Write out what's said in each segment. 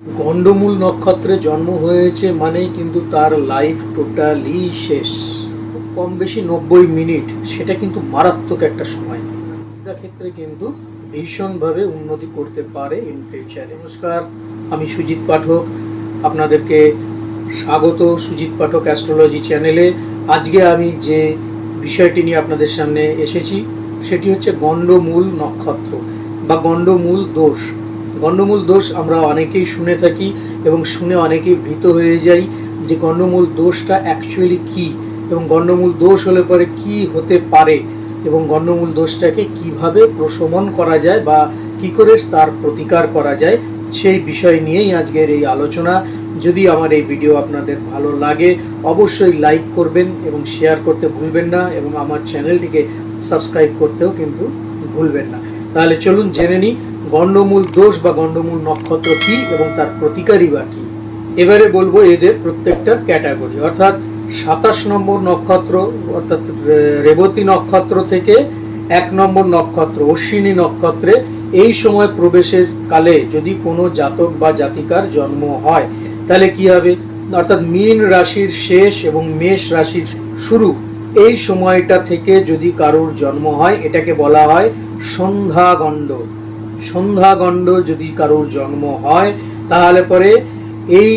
গন্ডমূল নক্ষত্রে জন্ম হয়েছে মানেই কিন্তু তার লাইফ টোটালি শেষ। কম বেশি নব্বই মিনিট, সেটা কিন্তু মারাত্মক একটা সময়। ক্ষেত্রে কিন্তু ভীষণভাবে উন্নতি করতে পারে ইন ফিউচার নমস্কার, আমি সুজিত পাঠক। আপনাদেরকে স্বাগত সুজিত পাঠক অ্যাস্ট্রোলজি চ্যানেলে আজকে আমি যে বিষয়টি নিয়ে আপনাদের সামনে এসেছি, সেটি হচ্ছে গণ্ডমূল নক্ষত্র বা গণ্ডমূল দোষ। গণ্ডমূল দোষ আমরা অনেকেই শুনে থাকি এবং শুনে অনেকেই ভীত হয়ে যাই যে গণ্ডমূল দোষটা অ্যাকচুয়ালি কি? এবং গণ্ডমূল দোষ হলে পরে কি হতে পারে? এবং গণ্ডমূল দোষটাকে কীভাবে প্রশমন করা যায় বা কি করে তার প্রতিকার করা যায়, সেই বিষয় নিয়েই আজকের এই আলোচনা। যদি আমার এই ভিডিও আপনাদের ভালো লাগে, অবশ্যই লাইক করবেন এবং শেয়ার করতে ভুলবেন না এবং আমার চ্যানেলটিকে সাবস্ক্রাইব করতেও কিন্তু ভুলবেন না। তাহলে চলুন জেনে নিই গণ্ডমূল দোষ বা গণ্ডমূল নক্ষত্র কি এবং তার প্রতিকারই বা কি? এবারে বলব এদের প্রত্যেকটা ক্যাটাগরি। অর্থাৎ সাতাশ নম্বর নক্ষত্র, অর্থাৎ রেবতী নক্ষত্র থেকে এক নম্বর নক্ষত্র, অশ্বিনী নক্ষত্রে এই সময় প্রবেশের কালে যদি কোনো জাতক বা জাতিকার জন্ম হয়, তাহলে কি হবে? অর্থাৎ মীন রাশির শেষ এবং মেষ রাশির শুরু। এই সময়টা থেকে যদি কারোর জন্ম হয়, এটাকে বলা হয় সন্ধ্যা সন্ধ্যাগণ্ড। সন্ধ্যাগণ্ড যদি কারোর জন্ম হয়, তাহলে পরে এই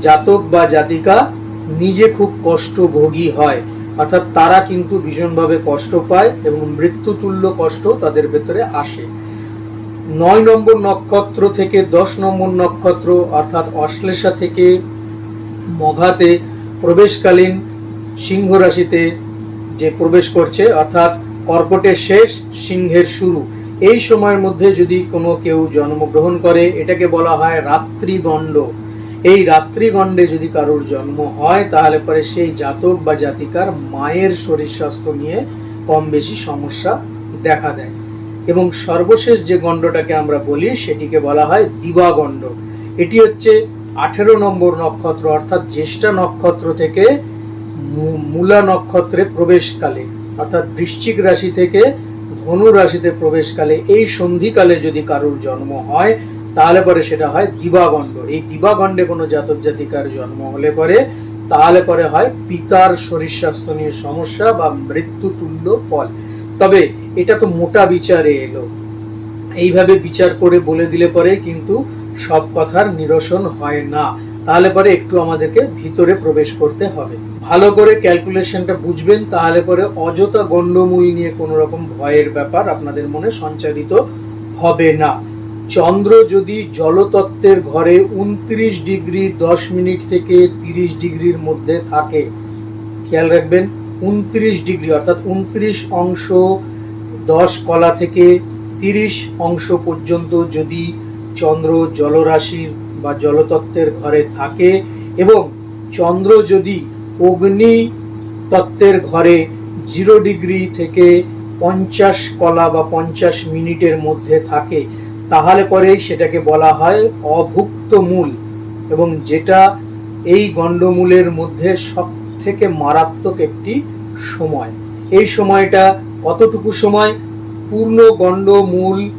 জাতক বা জাতিকা নিজে খুব কষ্টভোগী হয়। অর্থাৎ তারা কিন্তু ভীষণভাবে কষ্ট পায় এবং মৃত্যুতুল্য কষ্ট তাদের ভেতরে আসে। নয় নম্বর নক্ষত্র থেকে দশ নম্বর নক্ষত্র, অর্থাৎ অশ্লেষা থেকে মঘাতে প্রবেশকালীন সিংহ রাশিতে যে প্রবেশ করছে, অর্থাৎ কর্কটের শেষ সিংহের শুরু। এই সময়ের মধ্যে যদি কোনো কেউ জন্মগ্রহণ করে, এটাকে বলা হয় রাত্রিগণ্ড এই রাত্রিগণ্ডে যদি কারোর জন্ম হয়, তাহলে পরে সেই জাতক বা জাতিকার মায়ের শরীর স্বাস্থ্য নিয়ে কম বেশি সমস্যা দেখা দেয়। এবং সর্বশেষ যে গণ্ডটাকে আমরা বলি, সেটিকে বলা হয় দিবাগণ্ড। এটি হচ্ছে আঠেরো নম্বর নক্ষত্র, অর্থাৎ জ্যেষ্ঠা নক্ষত্র থেকে মূলা নক্ষত্রে প্রবেশকালে, অর্থাৎ বৃশ্চিক রাশি থেকে ধনু রাশিতে প্রবেশকালে এই সন্ধিকালে যদি কারোর জন্ম হয়, তাহলে পরে সেটা হয় দিবাগণ্ড। এই দিবাগণ্ডে কোনো জাতক জাতিকার জন্ম হলে পরে, তাহলে পরে হয় পিতার শরীর স্বাস্থ্য নিয়ে সমস্যা বা মৃত্যু তুল্য ফল। তবে এটা তো মোটা বিচারে এলো। এইভাবে বিচার করে বলে দিলে পরে কিন্তু সব কথার নিরসন হয় না। তাহলে পরে একটু আমাদেরকে ভিতরে প্রবেশ করতে হবে। ভালো করে ক্যালকুলেশনটা বুঝবেন, তাহলে পরে অযথা গণ্ডমূল নিয়ে কোনো রকম ভয়ের ব্যাপার আপনাদের মনে সঞ্চারিত হবে না। চন্দ্র যদি জলতত্ত্বের ঘরে উনত্রিশ ডিগ্রি দশ মিনিট থেকে তিরিশ ডিগ্রির মধ্যে থাকে, খেয়াল রাখবেন, উনত্রিশ ডিগ্রি অর্থাৎ উনত্রিশ অংশ দশ কলা থেকে তিরিশ অংশ পর্যন্ত যদি চন্দ্র জলরাশির বা জলতত্ত্বের ঘরে থাকে এবং চন্দ্র যদি অগ্নি তত্ত্বের ঘরে জিরো ডিগ্রি থেকে পঞ্চাশ কলা বা পঞ্চাশ মিনিটের মধ্যে থাকে। তাহলে পরেই সেটাকে বলা হয় অভুক্ত মূল এবং যেটা এই গণ্ডমূলের মধ্যে সব থেকে মারাত্মক একটি সময়। এই সময়টা কতটুকু সময়? পূর্ণ গণ্ডমূল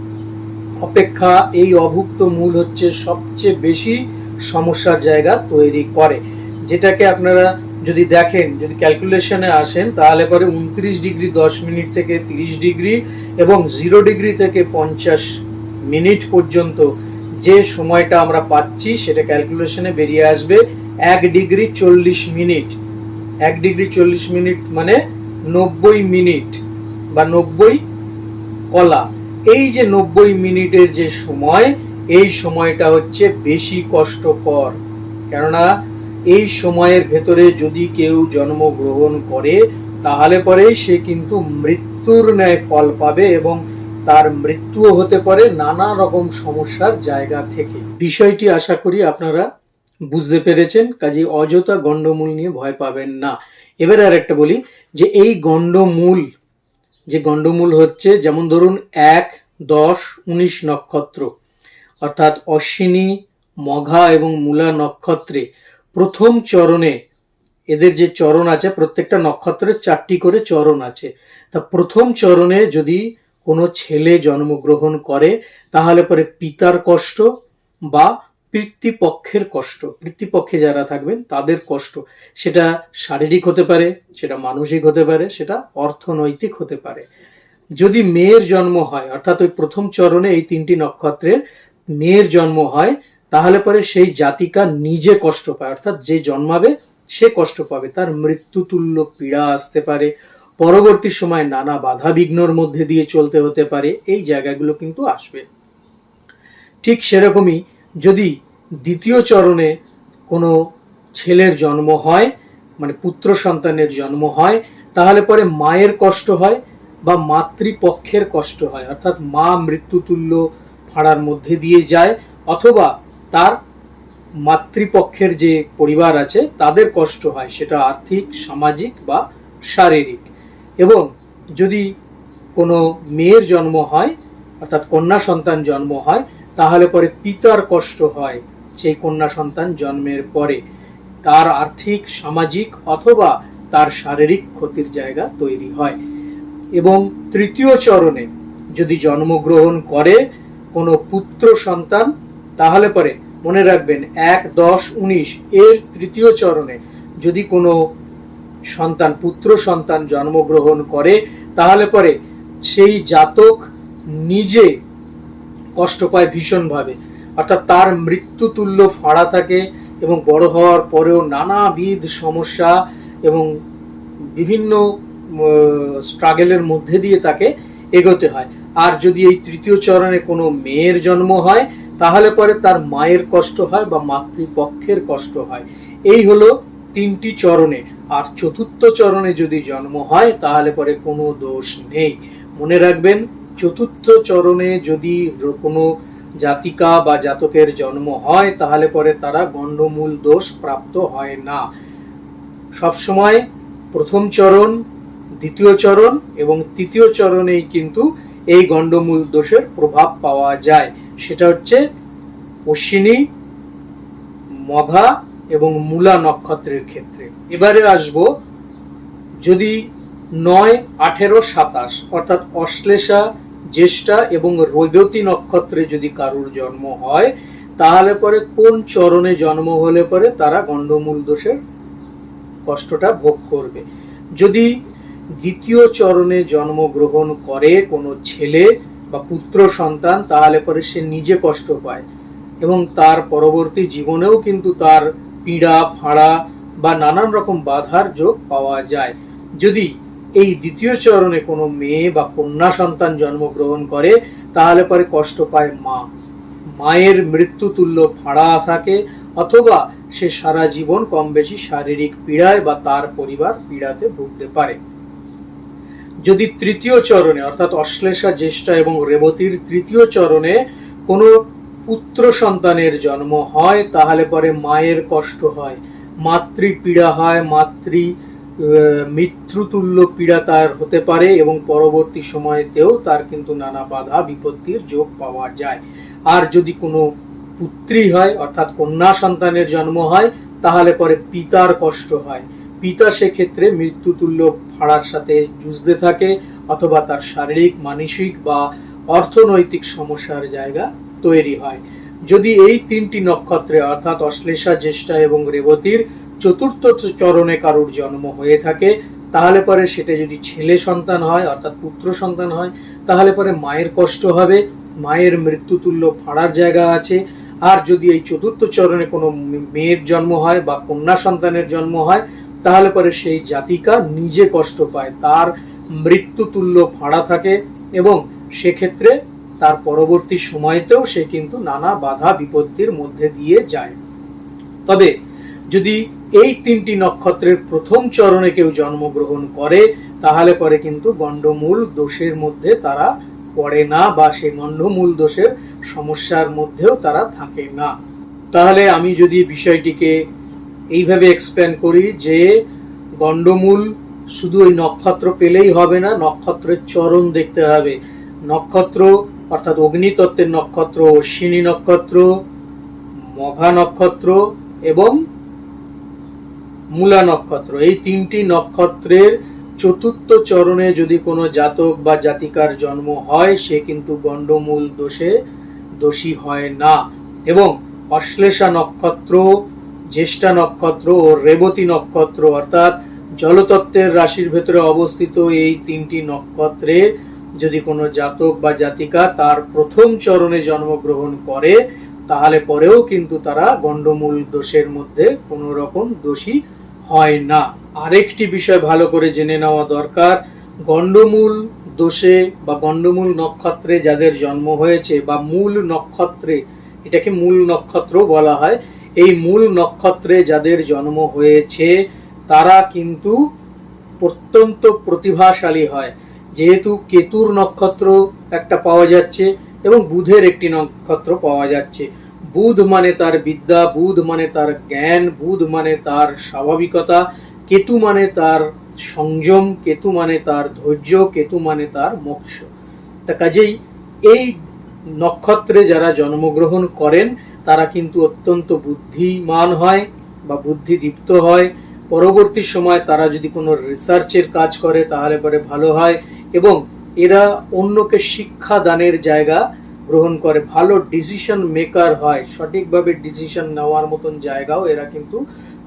অপেক্ষা এই অভুক্ত মূল হচ্ছে সবচেয়ে বেশি সমস্যার জায়গা তৈরি করে। যেটাকে আপনারা যদি দেখেন, যদি ক্যালকুলেশনে আসেন, তাহলে পরে উনত্রিশ ডিগ্রি দশ মিনিট থেকে তিরিশ ডিগ্রি এবং জিরো ডিগ্রি থেকে পঞ্চাশ মিনিট পর্যন্ত যে সময়টা আমরা পাচ্ছি, সেটা ক্যালকুলেশনে বেরিয়ে আসবে এক ডিগ্রি চল্লিশ মিনিট। এক ডিগ্রি চল্লিশ মিনিট মানে নব্বই মিনিট বা নব্বই কলা। এই যে নব্বই মিনিটের যে সময়, এই সময়টা হচ্ছে বেশি কষ্টকর। কেননা এই সময়ের ভেতরে যদি কেউ জন্মগ্রহণ করে, তাহলে পরে সে কিন্তু মৃত্যুর ন্যায় ফল পাবে এবং তার মৃত্যুও হতে পারে নানা রকম সমস্যার জায়গা থেকে। বিষয়টি আশা করি আপনারা বুঝতে পেরেছেন, কাজে অযথা গণ্ডমূল নিয়ে ভয় পাবেন না। এবারে আর একটা বলি যে এই গণ্ডমূল, যে গণ্ডমূল হচ্ছে যেমন ধরুন এক, দশ, উনিশ নক্ষত্র, অর্থাৎ অশ্বিনী, মঘা এবং মূলা নক্ষত্রে প্রথম চরণে এদের যে চরণ আছে, প্রত্যেকটা নক্ষত্রের চারটি করে চরণ আছে। তা প্রথম চরণে যদি কোনো ছেলে জন্মগ্রহণ করে, তাহলে পরে পিতার কষ্ট বা পিতৃপক্ষের কষ্ট। পিতৃপক্ষে যারা থাকবেন, তাদের কষ্ট। সেটা শারীরিক হতে পারে, সেটা মানসিক হতে পারে, সেটা অর্থনৈতিক হতে পারে। যদি মেয়ের জন্ম হয়, অর্থাৎ ওই প্রথম চরণে এই তিনটি নক্ষত্রের মেয়ের জন্ম হয় তাহলে পরে সেই জাতিকা নিজে কষ্ট পায়, অর্থাৎ যে জন্মাবে সে কষ্ট পাবে। তার মৃত্যুতুল্য পীড়া আসতে পারে, পরবর্তী সময় নানা বাধা বিঘ্নর মধ্যে দিয়ে চলতে হতে পারে, এই জায়গাগুলো কিন্তু আসবে। ঠিক সেরকমই যদি দ্বিতীয় চরণে কোনো ছেলের জন্ম হয় মানে পুত্র সন্তানের জন্ম হয়, তাহলে পরে মায়ের কষ্ট হয় বা মাতৃপক্ষের কষ্ট হয়, অর্থাৎ মা মৃত্যুতুল্য ফাড়ার মধ্যে দিয়ে যায়, অথবা তার মাতৃপক্ষের যে পরিবার আছে, তাদের কষ্ট হয়। সেটা আর্থিক, সামাজিক বা শারীরিক। এবং যদি কোনো মেয়ের জন্ম হয়, অর্থাৎ কন্যা সন্তান জন্ম হয়, তাহলে পরে পিতার কষ্ট হয় সেই কন্যা সন্তান জন্মের পরে। তার আর্থিক, সামাজিক অথবা তার শারীরিক ক্ষতির জায়গা তৈরি হয়। এবং তৃতীয় চরণে যদি জন্মগ্রহণ করে কোনো পুত্র সন্তান, তাহলে পরে মনে রাখবেন, এক দশ উনিশ এর তৃতীয় চরণে যদি কোনো সন্তান, পুত্র সন্তান জন্মগ্রহণ করে, তাহলে পরে সেই জাতক নিজে কষ্ট পায় ভীষণভাবে। অর্থাৎ তার মৃত্যুতুল্য ফাড়া থাকে এবং বড় হওয়ার পরেও নানাবিধ সমস্যা এবং বিভিন্ন স্ট্রাগেলের মধ্যে দিয়ে তাকে এগোতে হয়। আর যদি এই তৃতীয় চরণে কোনো মেয়ের জন্ম হয় তাহলে পরে তার মায়ের কষ্ট হয় বা মাতৃপক্ষের কষ্ট হয়। এই হলো তিনটি চরণে। আর চতুর্থ চরণে যদি জন্ম হয়, তাহলে পরে কোনো দোষ নেই। মনে রাখবেন, চতুর্থ চরণে যদি কোনো জাতিকা বা জাতকের জন্ম হয়, তাহলে পরে তারা গণ্ডমূল দোষ প্রাপ্ত হয় না। সবসময় প্রথম চরণ, দ্বিতীয় চরণ এবং তৃতীয় চরণেই কিন্তু এই গণ্ডমূল দোষের প্রভাব পাওয়া যায়। সেটা হচ্ছে অশ্বিনী, মঘা এবং মূলা নক্ষত্রের ক্ষেত্রে। এবারে আসব যদি নয়, আঠেরো, সাতাশ, অর্থাৎ অশ্লেষা, জ্যেষ্ঠা এবং রৈবতী নক্ষত্রে যদি কারুর জন্ম হয়, তাহলে পরে কোন চরণে জন্ম হলে পরে তারা গণ্ডমূল দোষের কষ্টটা ভোগ করবে। যদি দ্বিতীয় চরণে জন্মগ্রহণ করে কোনো ছেলে বা পুত্র সন্তান, তাহলে পরে সে নিজে কষ্ট পায়। এবং তার পরবর্তী জীবনেও কিন্তু তার পীড়া, ফাঁড়া বা নানান রকম বাধার যোগ পাওয়া যায়। যদি এই দ্বিতীয় চরণে কোনো মেয়ে বা কন্যা সন্তান জন্মগ্রহণ করে, তাহলে পরে কষ্ট পায় মা। মায়ের মৃত্যুতুল্য ফাঁড়া থাকে, অথবা সে সারা জীবন কম বেশি শারীরিক পীড়ায় বা তার পরিবার পীড়াতে ভুগতে পারে। যদি তৃতীয় চরণে, অর্থাৎ অশ্লেষা, জ্যেষ্ঠা এবং রেবতীর তৃতীয় চরণে কোনো পুত্র সন্তানের জন্ম হয়, তাহলে পরে মায়ের কষ্ট হয়। মাতৃ পীড়া হয়, মাতৃ মৃত্যুতুল্য পীড়া তার হতে পারে এবং পরবর্তী সময়তেও তার কিন্তু নানা বাধা, বিপত্তির যোগ পাওয়া যায়। আর যদি কোনো পুত্রী হয়, অর্থাৎ কন্যা সন্তানের জন্ম হয়, তাহলে পরে পিতার কষ্ট হয়। পিতা সেক্ষেত্রে মৃত্যুতুল্য ফাড়ার সাথে যুঝতে থাকে অথবা তার শারীরিক, মানসিক বা অর্থনৈতিক সমস্যার জায়গা তৈরি হয়। যদি এই তিনটি নক্ষত্রে অর্থাৎ অশ্লেষা, জ্যেষ্ঠা এবং রেবতীর চতুর্থ চরণে কারুর জন্ম হয়ে থাকে, তাহলে পরে সেটা যদি ছেলে সন্তান হয়, অর্থাৎ পুত্র সন্তান হয়, তাহলে পরে মায়ের কষ্ট হবে, মায়ের মৃত্যুতুল্য ফাড়ার জায়গা আছে। আর যদি এই চতুর্থ চরণে কোনো মেয়ের জন্ম হয় বা কন্যা সন্তানের জন্ম হয় তাহলে পরে সেই জাতিকা নিজে কষ্ট পায়, তার মৃত্যুতুল্য ফাড়া থাকে এবং সেক্ষেত্রে তার পরবর্তী সময়তেও সে কিন্তু নানা বাধা বিপত্তির মধ্যে দিয়ে যায়। তবে যদি এই তিনটি নক্ষত্রের প্রথম চরণে কেউ জন্মগ্রহণ করে, তাহলে পরে কিন্তু গণ্ডমূল দোষের মধ্যে তারা পড়ে না বা সেই গণ্ডমূল দোষের সমস্যার মধ্যেও তারা থাকে না। তাহলে আমি যদি বিষয়টিকে এইভাবে এক্সপ্লেন করি যে গণ্ডমূল শুধু ওই নক্ষত্র পেলেই হবে না, নক্ষত্রের চরণ দেখতে হবে। নক্ষত্র অর্থাৎ অগ্নিতত্ত্বের নক্ষত্র, অশ্বিনী নক্ষত্র, মঘা নক্ষত্র এবং মূলা নক্ষত্র। এই তিনটি নক্ষত্রের চতুর্থ চরণে যদি কোনো জাতক বা জাতিকার জন্ম হয়, সে কিন্তু গণ্ডমূল দোষে দোষী হয় না। এবং অশ্লেষা নক্ষত্র জ্যেষ্ঠা নক্ষত্র ও রেবতী নক্ষত্র, অর্থাৎ জলতত্ত্বের রাশির ভেতরে অবস্থিত এই তিনটি নক্ষত্রে যদি কোনো জাতক বা জাতিকা তার প্রথম চরণে জন্মগ্রহণ করে, তাহলে পরেও কিন্তু তারা গণ্ডমূল দোষের মধ্যে কোনো রকম দোষী হয় না। আরেকটি বিষয় ভালো করে জেনে নেওয়া দরকার, গণ্ডমূল দোষে বা গণ্ডমূল নক্ষত্রে যাদের জন্ম হয়েছে বা মূল নক্ষত্রে, এটাকে মূল নক্ষত্র বলা হয় এই মূল নক্ষত্রে যাদের জন্ম হয়েছে, তারা কিন্তু অত্যন্ত প্রতিভাশালী হয়। যেহেতু কেতুর নক্ষত্র একটা পাওয়া যাচ্ছে এবং বুধের একটি নক্ষত্র পাওয়া যাচ্ছে। বুধ মানে তার বিদ্যা, বুধ মানে তার জ্ঞান, বুধ মানে তার স্বাভাবিকতা, কেতু মানে তার সংযম, কেতু মানে তার ধৈর্য, কেতু মানে তার মোক্ষ। তা কাজেই এই নক্ষত্রে যারা জন্মগ্রহণ করেন তারা কিন্তু অত্যন্ত বুদ্ধিমান হয় বা বুদ্ধিদীপ্ত হয়। পরবর্তী সময় তারা যদি কোনো রিসার্চের কাজ করে, তাহলে পরে ভালো হয় এবং এরা অন্যকে শিক্ষা দানের জায়গা গ্রহণ করে। ভালো ডিসিশন মেকার হয়, সঠিকভাবে ডিসিশন নেওয়ার মতন জায়গাও এরা কিন্তু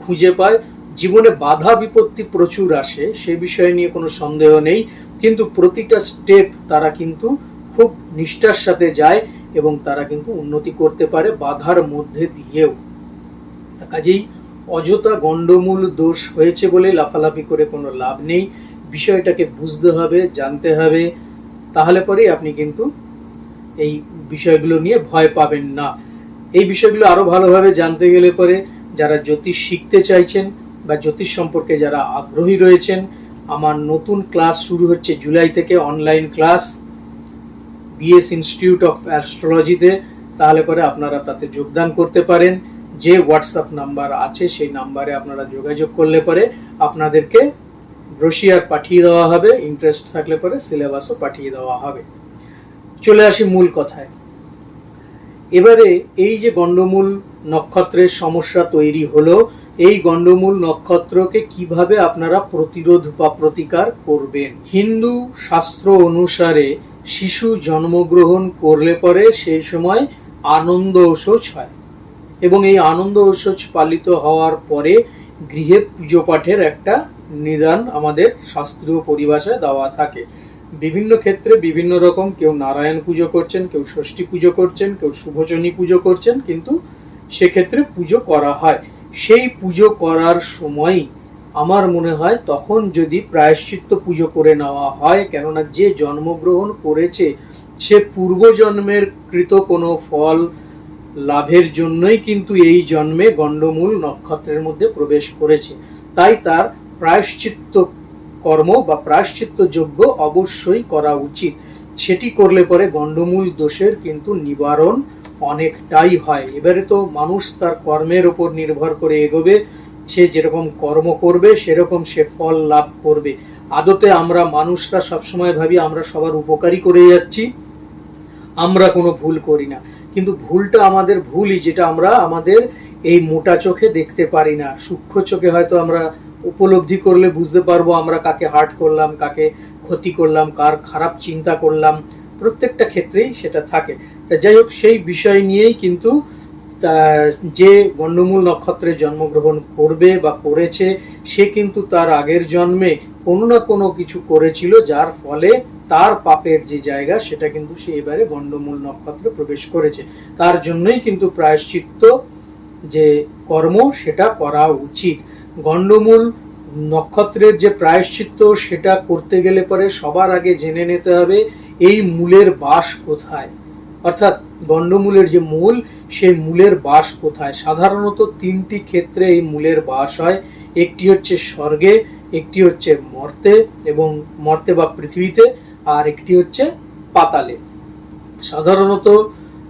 খুঁজে পায়। জীবনে বাধা বিপত্তি প্রচুর আসে, সে বিষয়ে নিয়ে কোনো সন্দেহ নেই। কিন্তু প্রতিটা স্টেপ তারা কিন্তু খুব নিষ্ঠার সাথে যায়। এবং তারা কিন্তু উন্নতি করতে পারে বাধার মধ্যে দিয়েও। কাজেই অযথা গণ্ডমূল দোষ হয়েছে বলে লাফালাফি করে কোনো লাভ নেই। বিষয়টাকে বুঝতে হবে, জানতে হবে। তাহলে পরেই আপনি কিন্তু এই বিষয়গুলো নিয়ে ভয় পাবেন না। এই বিষয়গুলো আরও ভালোভাবে জানতে গেলে পরে যারা জ্যোতিষ শিখতে চাইছেন বা জ্যোতিষ সম্পর্কে যারা আগ্রহী রয়েছেন, আমার নতুন ক্লাস শুরু হচ্ছে জুলাই থেকে online class BS institute of অ্যাস্ট্রোলজিতে তাহলে পরে আপনারা তাতে যোগদান করতে পারেন। যে হোয়াটসঅ্যাপ নাম্বার আছে, সেই নাম্বারে আপনারা যোগাযোগ করলে পরে আপনাদেরকে ব্রোশিয়ার পাঠিয়ে দেওয়া হবে। ইন্টারেস্ট থাকলে পরে সিলেবাসও পাঠিয়ে দেওয়া হবে। চলে আসি মূল কথায়। এবারে এই যে গণ্ডমূল নক্ষত্রের সমস্যা তৈরি হলো, এই গণ্ডমূল নক্ষত্রকে কীভাবে আপনারা প্রতিরোধ বা প্রতিকার করবেন? হিন্দু শাস্ত্র অনুসারে শিশু জন্মগ্রহণ করলে পরে সেই সময় আনন্দ ঐশ্বজ হয়। এবং এই আনন্দ ঐশ্বজ পালিত হওয়ার পরে গৃহে পুজো পাঠের একটা নিদান আমাদের শাস্ত্রীয় পরিভাষায় দেওয়া থাকে। বিভিন্ন ক্ষেত্রে বিভিন্ন রকম কেউ নারায়ণ পুজো করছেন, কেউ ষষ্ঠী পুজো করছেন, কেউ শুভচনী পুজো করছেন, কিন্তু সেক্ষেত্রে পুজো করা হয়। সেই পুজো করার সময় আমার মনে হয় তখন যদি প্রায়শ্চিত্ত পুজো করে নেওয়া হয়, কেননা যে জন্মগ্রহণ করেছে, সে পূর্বজন্মের কৃত কোনো ফল লাভের জন্যই কিন্তু এই জন্মে গণ্ডমূল নক্ষত্রের মধ্যে প্রবেশ করেছে। তাই তার প্রায়শ্চিত্ত কর্ম বা প্রায়শ্চিত্ত যোগ্য অবশ্যই করা উচিত। সেটি করলে পরে গণ্ডমূল দোষের কিন্তু নিবারণ অনেকটাই হয়। এবারে তো মানুষ তার কর্মের ওপর নির্ভর করে এগোবে। সে যেরকম কর্ম করবে, সেরকম সে ফল লাভ করবে। আদতে আমরা মানুষরা সবসময় ভাবি, আমরা সবার উপকারী করে যাচ্ছি, আমরা কোনো ভুল করি না। কিন্তু ভুলটা আমাদের ভুলই, যেটা আমরা আমাদের এই মোটা চোখে দেখতে পারি না। সূক্ষ্ম চোখে হয়তো আমরা উপলব্ধি করলে বুঝতে পারব, আমরা কাকে হার্ট করলাম, কাকে ক্ষতি করলাম, কার খারাপ চিন্তা করলাম। প্রত্যেকটা ক্ষেত্রেই সেটা থাকে। তা যাই হোক, সেই বিষয় নিয়েই কিন্তু যে গণ্ডমূল নক্ষত্রে জন্মগ্রহণ করবে বা করেছে, সে কিন্তু তার আগের জন্মে কোনো না কোনো কিছু করেছিল, যার ফলে তার পাপের যে জায়গা, সেটা কিন্তু সে এবারে গণ্ডমূল নক্ষত্রে প্রবেশ করেছে। তার জন্যই কিন্তু প্রায়শ্চিত্ত যে কর্ম, সেটা করা উচিত। গণ্ডমূল নক্ষত্রের যে প্রায়শ্চিত্ত, সেটা করতে গেলে পরে সবার আগে জেনে নিতে হবে, এই মূলের বাস কোথায়? অর্থাৎ গণ্ডমূলের যে মূল, সেই মূলের বাস কোথায়? সাধারণত তিনটি ক্ষেত্রে এই মূলের বাস হয়। একটি হচ্ছে স্বর্গে, একটি হচ্ছে মর্তে এবং মর্তে বা পৃথিবীতে, আর একটি হচ্ছে পাতালে। সাধারণত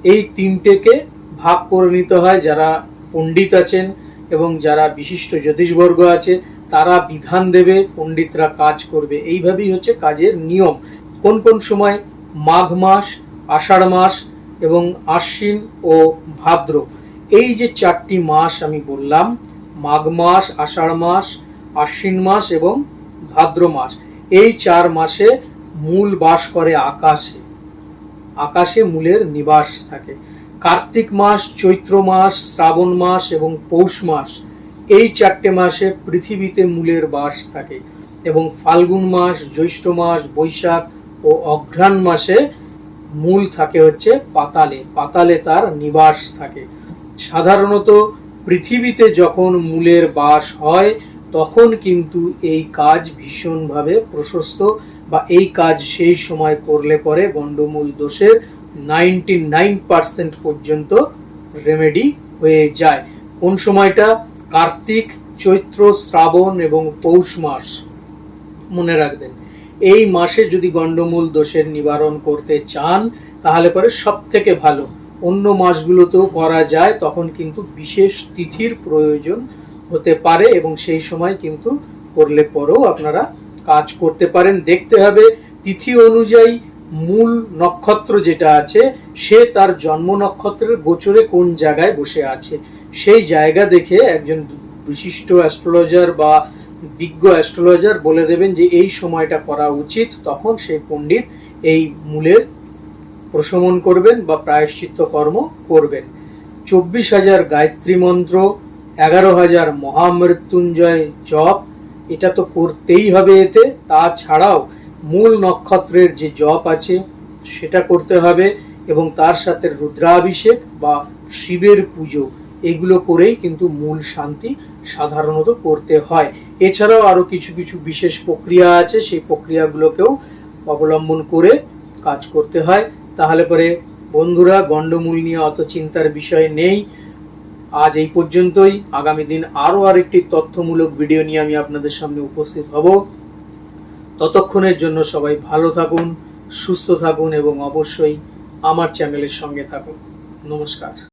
এই তিনটেকে ভাগ করে নিতে হয় যারা পণ্ডিত আছেন এবং যারা বিশিষ্ট জ্যোতিষবর্গ আছে, তারা বিধান দেবে, পণ্ডিতরা কাজ করবে। এইভাবেই হচ্ছে কাজের নিয়ম। কোন কোন সময় মাঘ মাস, আষাঢ় মাস এবং আশ্বিন ও ভাদ্র। এই যে চারটি মাস আমি বললাম, মাঘ মাস, আষাঢ় মাস, আশ্বিন মাস এবং ভাদ্র মাস, এই চার মাসে মূল বাস করে আকাশে। আকাশে মূলের নিবাস থাকে। কার্তিক মাস, চৈত্র মাস, শ্রাবণ মাস এবং পৌষ মাস, এই চারটে মাসে পৃথিবীতে মূলের বাস থাকে। এবং ফাল্গুন মাস, জ্যৈষ্ঠ মাস, বৈশাখ ও অঘ্রাণ মাসে মূল থাকে হচ্ছে পাতালে। পাতালে তার নিবাস থাকে। সাধারণত পৃথিবীতে যখন মূলের বাস হয়, তখন কিন্তু এই কাজ ভীষণভাবে প্রশস্ত বা এই কাজ সেই সময় করলে পরে গণ্ডমূল দোষের নাইনটি নাইন পার্সেন্ট পর্যন্ত রেমেডি হয়ে যায়। কোন সময়টা? কার্তিক, চৈত্র, শ্রাবণ এবং পৌষ মাস। মনে রাখবেন। এই মাসে যদি গণ্ডমূল দোষের নিবারণ করতে চান, তাহলে পরে সব থেকে ভালো। অন্য মাসগুলোতেও করা যায়, তখন কিন্তু বিশেষ তিথির প্রয়োজন হতে পারে এবং সেই সময় কিন্তু করলে পরেও আপনারা কাজ করতে পারেন। দেখতে হবে তিথি অনুযায়ী মূল নক্ষত্র যেটা আছে, সে তার জন্ম নক্ষত্রের গোচরে কোন জায়গায় বসে আছে। সেই জায়গা দেখে একজন বিশিষ্ট অ্যাস্ট্রোলজার বা বিজ্ঞ অ্যাস্ট্রোলজার বলে দেবেন যে এই সময়টা করা উচিত, তখন সেই পণ্ডিত এই মূলের প্রশমন করবেন বা প্রায়শ্চিত্ত কর্ম করবেন। চব্বিশ হাজার গায়ত্রী মন্ত্র, এগারো হাজার মহামৃত্যুঞ্জয় জপ, এটা তো করতেই হবে এতে। তাছাড়াও মূল নক্ষত্রের যে জপ আছে, সেটা করতে হবে এবং তার সাথে রুদ্রাভিষেক বা শিবের পুজো। এগুলো করেই কিন্তু মূল শান্তি সাধারণত করতে হয়। এছাড়াও আরও কিছু কিছু বিশেষ প্রক্রিয়া আছে, সেই প্রক্রিয়াগুলোকেও অবলম্বন করে কাজ করতে হয়। তাহলে পরে বন্ধুরা, গণ্ডমূল নিয়ে অত চিন্তার বিষয় নেই। আজ এই পর্যন্তই। আগামী দিন আরও আরেকটি তথ্যমূলক ভিডিও নিয়ে আমি আপনাদের সামনে উপস্থিত হব। ততক্ষণের জন্য সবাই ভালো থাকুন, সুস্থ থাকুন এবং অবশ্যই আমার চ্যানেলের সঙ্গে থাকুন। নমস্কার।